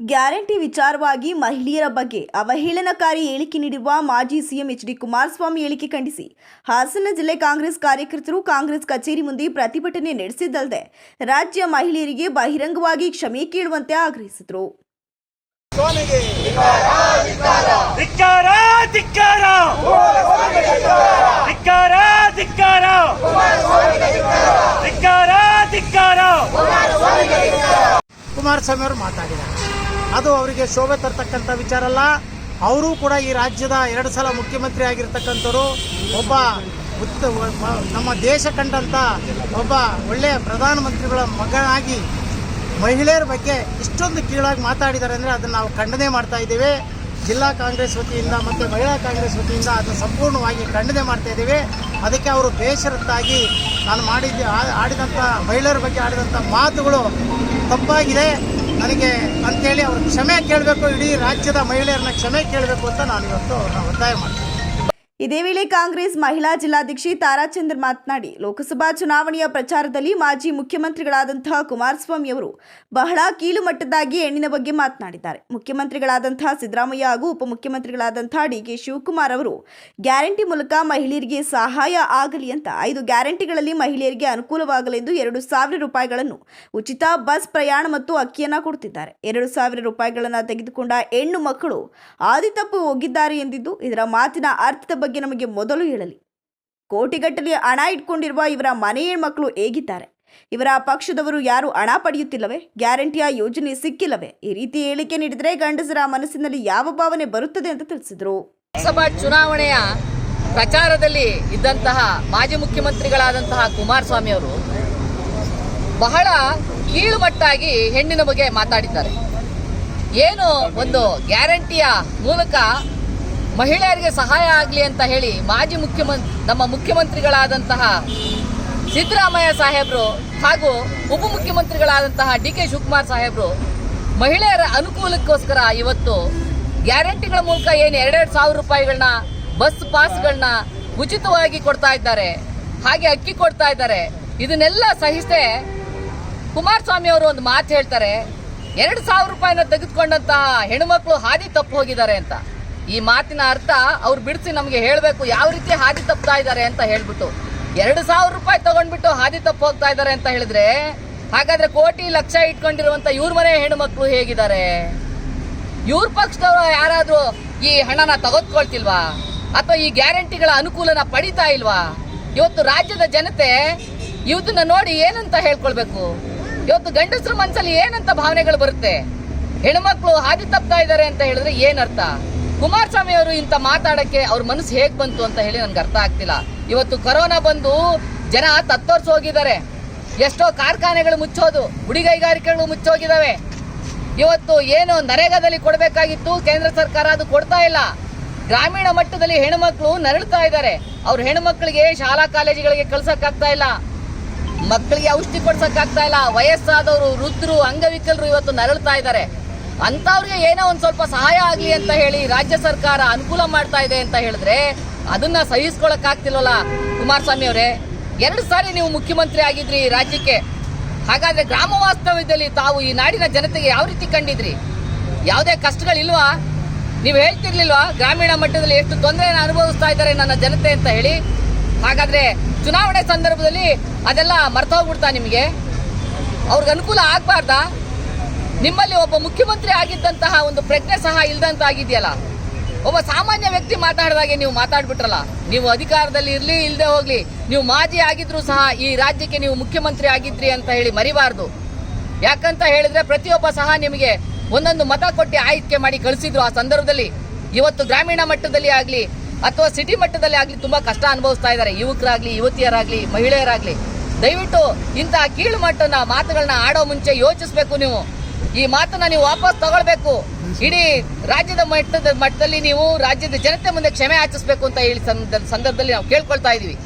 Guarantee ವಿಚಾರವಾಗಿ ಮಹಿಳೆಯರ ಬಗ್ಗೆ ಅವಹೇಳನಕಾರಿ ಹೇಳಿಕೆ ನೀಡಿರುವ ಮಾಜಿ ಸಿಎಂ ಎಚ್ ಡಿ ಕುಮಾರಸ್ವಾಮಿ ಹೇಳಿಕೆ ಖಂಡಿಸಿ. ಹಾಸನ ಜಿಲ್ಲೆ ಕಾಂಗ್ರೆಸ್ ಕಾರ್ಯಕರ್ತರು ಕಾಂಗ್ರೆಸ್ ಕಚೇರಿ ಮುಂದೆ ಪ್ರತಿಭಟನೆ ನಡೆಸಿದ್ದಲ್ಲದೆ ರಾಜ್ಯ ಮಹಿಳೆಯರಿಗೆ ಬಹಿರಂಗವಾಗಿ ಕ್ಷಮೆ ಕೇಳುವಂತೆ ಆಗ್ರಹಿಸಿದರು. ಕುಮಾರಸ್ವಾಮಿ ಅವರು ಮಾತಾಡಿದ್ದಾರೆ. ಅದು ಅವರಿಗೆ ಶೋಭೆ ತರ್ತಕ್ಕಂಥ ವಿಚಾರ ಅಲ್ಲ. ಅವರು ಕೂಡ ಈ ರಾಜ್ಯದ ಎರಡು ಸಲ ಮುಖ್ಯಮಂತ್ರಿ ಆಗಿರ್ತಕ್ಕಂಥವ್ರು. ಒಬ್ಬ ನಮ್ಮ ದೇಶ ಕಂಡಂಥ ಒಬ್ಬ ಒಳ್ಳೆಯ ಪ್ರಧಾನಮಂತ್ರಿಗಳ ಮಗನಾಗಿ ಮಹಿಳೆಯರ ಬಗ್ಗೆ ಇಷ್ಟೊಂದು ಕೀಳಾಗಿ ಮಾತಾಡಿದ್ದಾರೆ ಅಂದರೆ ಅದನ್ನು ನಾವು ಖಂಡನೆ ಮಾಡ್ತಾ ಇದ್ದೇವೆ. ಜಿಲ್ಲಾ ಕಾಂಗ್ರೆಸ್ ವತಿಯಿಂದ ಮತ್ತು ಮಹಿಳಾ ಕಾಂಗ್ರೆಸ್ ವತಿಯಿಂದ ಅದನ್ನು ಸಂಪೂರ್ಣವಾಗಿ ಖಂಡನೆ ಮಾಡ್ತಾ ಇದ್ದೇವೆ. ಅದಕ್ಕೆ ಅವರು ಬೇಷರತ್ತಾಗಿ ನಾನು ಮಾಡಿದ್ದೆ ಆಡಿದಂಥ ಮಹಿಳೆಯರ ಬಗ್ಗೆ ಆಡಿದಂಥ ಮಾತುಗಳು ತಪ್ಪಾಗಿದೆ. ನನಗೆ ಅಂತೇಳಿ ಅವ್ರ ಕ್ಷಮೆ ಕೇಳಬೇಕು, ಇಡೀ ರಾಜ್ಯದ ಮಹಿಳೆಯರನ್ನ ಕ್ಷಮೆ ಕೇಳಬೇಕು ಅಂತ ನಾನು ಇವತ್ತು ಒತ್ತಾಯ ಮಾಡ್ತೀನಿ. ಇದೇ ವೇಳೆ ಕಾಂಗ್ರೆಸ್ ಮಹಿಳಾ ಜಿಲ್ಲಾಧ್ಯಕ್ಷೆ ತಾರಾಚಂದ್ರ ಮಾತನಾಡಿ, ಲೋಕಸಭಾ ಚುನಾವಣೆಯ ಪ್ರಚಾರದಲ್ಲಿ ಮಾಜಿ ಮುಖ್ಯಮಂತ್ರಿಗಳಾದಂತಹ ಕುಮಾರಸ್ವಾಮಿ ಅವರು ಬಹಳ ಕೀಳುಮಟ್ಟದಾಗಿ ಹೆಣ್ಣಿನ ಬಗ್ಗೆ ಮಾತನಾಡಿದ್ದಾರೆ. ಮುಖ್ಯಮಂತ್ರಿಗಳಾದಂತಹ ಸಿದ್ದರಾಮಯ್ಯ ಹಾಗೂ ಉಪಮುಖ್ಯಮಂತ್ರಿಗಳಾದಂತಹ ಡಿ ಕೆ ಶಿವಕುಮಾರ್ ಅವರು ಗ್ಯಾರಂಟಿ ಮೂಲಕ ಮಹಿಳೆಯರಿಗೆ ಸಹಾಯ ಆಗಲಿ ಅಂತ ಐದು ಗ್ಯಾರಂಟಿಗಳಲ್ಲಿ ಮಹಿಳೆಯರಿಗೆ ಅನುಕೂಲವಾಗಲೆಂದು ಎರಡು ಸಾವಿರ ರೂಪಾಯಿಗಳನ್ನು ಉಚಿತ ಬಸ್ ಪ್ರಯಾಣ ಮತ್ತು ಅಕ್ಕಿಯನ್ನ ಕೊಡ್ತಿದ್ದಾರೆ ಎರಡು ಸಾವಿರ ರೂಪಾಯಿಗಳನ್ನು ತೆಗೆದುಕೊಂಡ ಹೆಣ್ಣು ಮಕ್ಕಳು ಆದಿ ತಪ್ಪು ಹೋಗಿದ್ದಾರೆ ಎಂದಿದ್ದು, ಇದರ ಮಾತಿನ ಅರ್ಥದ ಬಗ್ಗೆ ನಮಗೆ ಮೊದಲು ಹೇಳಲಿ. ಕೋಟಿಗಟ್ಟಲೆ ಹಣ ಇಟ್ಕೊಂಡಿರುವ ಇವರ ಮನೆ ಮಕ್ಕಳು ಹೇಗಿದ್ದಾರೆ? ಇವರ ಪಕ್ಷದವರು ಯಾರು ಹಣ ಪಡೆಯುತ್ತಿಲ್ಲವೇ? ಗ್ಯಾರಂಟಿಯ ಯೋಜನೆ ಸಿಕ್ಕಿಲ್ಲವೇ? ಈ ರೀತಿ ಹೇಳಿಕೆ ನೀಡಿದರೆ ಗಂಡಸರ ಮನಸ್ಸಿನಲ್ಲಿ ಯಾವ ಭಾವನೆ ಬರುತ್ತದೆ ಅಂತ ತಿಳಿಸಿದರು. ಲೋಕಸಭಾ ಚುನಾವಣೆಯ ಪ್ರಚಾರದಲ್ಲಿ ಇದ್ದಂತಹ ಮಾಜಿ ಮುಖ್ಯಮಂತ್ರಿಗಳಾದಂತಹ ಕುಮಾರಸ್ವಾಮಿ ಅವರು ಬಹಳ ಕೀಳುಮಟ್ಟಾಗಿ ಹೆಣ್ಣಿನ ಬಗ್ಗೆ ಮಾತಾಡಿದ್ದಾರೆ. ಏನು ಒಂದು ಗ್ಯಾರಂಟಿಯ ಮೂಲಕ ಮಹಿಳೆಯರಿಗೆ ಸಹಾಯ ಆಗಲಿ ಅಂತ ಹೇಳಿ ಮಾಜಿ ಮುಖ್ಯಮಂತ್ರಿ ನಮ್ಮ ಮುಖ್ಯಮಂತ್ರಿಗಳಾದಂತಹ ಸಿದ್ದರಾಮಯ್ಯ ಸಾಹೇಬರು ಹಾಗೂ ಉಪಮುಖ್ಯಮಂತ್ರಿಗಳಾದಂತಹ ಡಿ ಕೆ ಶಿವಕುಮಾರ್ ಸಾಹೇಬರು ಮಹಿಳೆಯರ ಅನುಕೂಲಕ್ಕೋಸ್ಕರ ಇವತ್ತು ಗ್ಯಾರಂಟಿಗಳ ಮೂಲಕ ಏನು ಎರಡೆರಡು ಸಾವಿರ ರೂಪಾಯಿಗಳನ್ನ, ಬಸ್ ಪಾಸ್ಗಳನ್ನ ಉಚಿತವಾಗಿ ಕೊಡ್ತಾ ಇದ್ದಾರೆ. ಹಾಗೆ ಅಕ್ಕಿ ಕೊಡ್ತಾ ಇದ್ದಾರೆ. ಇದನ್ನೆಲ್ಲ ಸಹಿಸದೆ ಕುಮಾರಸ್ವಾಮಿ ಅವರು ಒಂದು ಮಾತು ಹೇಳ್ತಾರೆ, ಎರಡು ಸಾವಿರ ರೂಪಾಯಿನ ತೆಗೆದುಕೊಂಡಂತಹ ಹೆಣ್ಮಕ್ಳು ಹಾದಿ ತಪ್ಪು ಹೋಗಿದ್ದಾರೆ ಅಂತ. ಈ ಮಾತಿನ ಅರ್ಥ ಅವ್ರು ಬಿಡಿಸಿ ನಮಗೆ ಹೇಳಬೇಕು ಯಾವ ರೀತಿ ಹಾದಿ ತಪ್ತಾ ಇದ್ದಾರೆ ಅಂತ ಹೇಳ್ಬಿಟ್ಟು. ಎರಡು ಸಾವಿರ ರೂಪಾಯಿ ತಗೊಂಡ್ಬಿಟ್ಟು ಹಾದಿ ತಪ್ಪು ಹೋಗ್ತಾ ಇದ್ದಾರೆ ಅಂತ ಹೇಳಿದ್ರೆ, ಹಾಗಾದ್ರೆ ಕೋಟಿ ಲಕ್ಷ ಇಟ್ಕೊಂಡಿರುವಂತ ಇವ್ರ ಮನೆ ಹೆಣ್ಣುಮಕ್ಳು ಹೇಗಿದ್ದಾರೆ? ಇವ್ರ ಪಕ್ಷದವರು ಯಾರಾದ್ರೂ ಈ ಹಣನ ತಗೊತ್ಕೊಳ್ತಿಲ್ವಾ? ಅಥವಾ ಈ ಗ್ಯಾರಂಟಿಗಳ ಅನುಕೂಲನ ಪಡಿತಾ ಇಲ್ವಾ? ಇವತ್ತು ರಾಜ್ಯದ ಜನತೆ ಇವತ್ತನ್ನ ನೋಡಿ ಏನಂತ ಹೇಳ್ಕೊಳ್ಬೇಕು? ಇವತ್ತು ಗಂಡಸರ ಮನಸ್ಸಲ್ಲಿ ಏನಂತ ಭಾವನೆಗಳು ಬರುತ್ತೆ? ಹೆಣ್ಮಕ್ಳು ಹಾದಿ ತಪ್ತಾ ಇದ್ದಾರೆ ಅಂತ ಹೇಳಿದ್ರೆ ಏನರ್ಥ ಕುಮಾರಸ್ವಾಮಿ ಅವರು ಇಂಥ ಮಾತಾಡಕ್ಕೆ ಅವ್ರ ಮನಸ್ಸು ಹೇಗೆ ಬಂತು ಅಂತ ಹೇಳಿ ನನಗೆ ಅರ್ಥ ಆಗ್ತಿಲ್ಲ. ಇವತ್ತು ಕರೋನಾ ಬಂದು ಜನ ತತ್ತೋರ್ಸಿ ಹೋಗಿದ್ದಾರೆ. ಎಷ್ಟೋ ಕಾರ್ಖಾನೆಗಳು ಮುಚ್ಚೋದು, ಗುಡಿಗೈಗಾರಿಕೆಗಳು ಮುಚ್ಚೋಗಿದಾವೆ ಇವತ್ತು ಏನು ನರೇಗಾದಲ್ಲಿ ಕೊಡಬೇಕಾಗಿತ್ತು, ಕೇಂದ್ರ ಸರ್ಕಾರ ಅದು ಕೊಡ್ತಾ ಇಲ್ಲ. ಗ್ರಾಮೀಣ ಮಟ್ಟದಲ್ಲಿ ಹೆಣ್ಮಕ್ಳು ನರಳ್ತಾ ಇದ್ದಾರೆ. ಅವ್ರ ಹೆಣ್ಮಕ್ಳಿಗೆ ಶಾಲಾ ಕಾಲೇಜುಗಳಿಗೆ ಕಳ್ಸೋಕ್ಕಾಗ್ತಾ ಇಲ್ಲ. ಮಕ್ಕಳಿಗೆ ಔಷಧಿ ಕೊಡ್ಸಕ್ಕಾಗ್ತಾ ಇಲ್ಲ. ವಯಸ್ಸಾದವರು, ವೃದ್ಧರು, ಅಂಗವಿಕಲರು ಇವತ್ತು ನರಳ್ತಾ ಇದ್ದಾರೆ. ಅಂತವ್ರಿಗೆ ಏನೋ ಒಂದು ಸ್ವಲ್ಪ ಸಹಾಯ ಆಗಲಿ ಅಂತ ಹೇಳಿ ರಾಜ್ಯ ಸರ್ಕಾರ ಅನುಕೂಲ ಮಾಡ್ತಾ ಇದೆ ಅಂತ ಹೇಳಿದ್ರೆ ಅದನ್ನ ಸಹಿಸ್ಕೊಳಕ್ ಆಗ್ತಿಲ್ವಲ್ಲ ಕುಮಾರಸ್ವಾಮಿ ಅವರೇ? ಎರಡು ಸಾರಿ ನೀವು ಮುಖ್ಯಮಂತ್ರಿ ಆಗಿದ್ರಿ ಈ ರಾಜ್ಯಕ್ಕೆ. ಹಾಗಾದ್ರೆ ಗ್ರಾಮ ವಾಸ್ತವ್ಯದಲ್ಲಿ ತಾವು ಈ ನಾಡಿನ ಜನತೆಗೆ ಯಾವ ರೀತಿ ಕಂಡಿದ್ರಿ? ಯಾವುದೇ ಕಷ್ಟಗಳಿಲ್ವಾ? ನೀವು ಹೇಳ್ತಿರ್ಲಿಲ್ವಾ, ಗ್ರಾಮೀಣ ಮಟ್ಟದಲ್ಲಿ ಎಷ್ಟು ತೊಂದರೆಯನ್ನು ಅನುಭವಿಸ್ತಾ ಇದ್ದಾರೆ ನನ್ನ ಜನತೆ ಅಂತ ಹೇಳಿ? ಹಾಗಾದ್ರೆ ಚುನಾವಣೆ ಸಂದರ್ಭದಲ್ಲಿ ಅದೆಲ್ಲ ಮರ್ತೋಗ್ಬಿಡ್ತಾ ನಿಮಗೆ? ಅವ್ರಿಗೆ ಅನುಕೂಲ ಆಗ್ಬಾರ್ದಾ? ನಿಮ್ಮಲ್ಲಿ ಒಬ್ಬ ಮುಖ್ಯಮಂತ್ರಿ ಆಗಿದ್ದಂತಹ ಒಂದು ಪ್ರಜ್ಞೆ ಸಹ ಇಲ್ದಂತ ಆಗಿದೆಯಲ್ಲ ಒಬ್ಬ ಸಾಮಾನ್ಯ ವ್ಯಕ್ತಿ ಮಾತಾಡಿದಾಗೆ ನೀವು ಮಾತಾಡ್ಬಿಟ್ರಲ್ಲ? ನೀವು ಅಧಿಕಾರದಲ್ಲಿ ಇರಲಿ ಇಲ್ಲದೆ ಹೋಗ್ಲಿ, ನೀವು ಮಾಜಿ ಆಗಿದ್ರು ಸಹ ಈ ರಾಜ್ಯಕ್ಕೆ ನೀವು ಮುಖ್ಯಮಂತ್ರಿ ಆಗಿದ್ರಿ ಅಂತ ಹೇಳಿ ಮರಿಬಾರ್ದು. ಯಾಕಂತ ಹೇಳಿದ್ರೆ ಪ್ರತಿಯೊಬ್ಬ ಸಹ ನಿಮಗೆ ಒಂದೊಂದು ಮತ ಕೊಟ್ಟು ಆಯ್ಕೆ ಮಾಡಿ ಕಳಿಸಿದ್ರು ಆ ಸಂದರ್ಭದಲ್ಲಿ. ಇವತ್ತು ಗ್ರಾಮೀಣ ಮಟ್ಟದಲ್ಲಿ ಆಗಲಿ ಅಥವಾ ಸಿಟಿ ಮಟ್ಟದಲ್ಲಿ ಆಗಲಿ ತುಂಬಾ ಕಷ್ಟ ಅನುಭವಿಸ್ತಾ ಇದ್ದಾರೆ. ಯುವಕರಾಗ್ಲಿ, ಯುವತಿಯರಾಗ್ಲಿ, ಮಹಿಳೆಯರಾಗ್ಲಿ. ದಯವಿಟ್ಟು ಇಂತಹ ಕೀಳು ಮಟ್ಟನ ಮಾತುಗಳನ್ನ ಆಡೋ ಮುಂಚೆ ಯೋಚಿಸ್ಬೇಕು ನೀವು. ಈ ಮಾತನ್ನ ನೀವು ವಾಪಸ್ ತಗೊಳ್ಬೇಕು. ಇಡೀ ರಾಜ್ಯದ ಮಟ್ಟದ ಮಟ್ಟದಲ್ಲಿ ನೀವು ರಾಜ್ಯದ ಜನತೆ ಮುಂದೆ ಕ್ಷಮೆ ಆಚರಿಸಬೇಕು ಅಂತ ಹೇಳಿ ಸಂದ- ಸಂದರ್ಭದಲ್ಲಿ ನಾವು ಕೇಳ್ಕೊಳ್ತಾ ಇದೀವಿ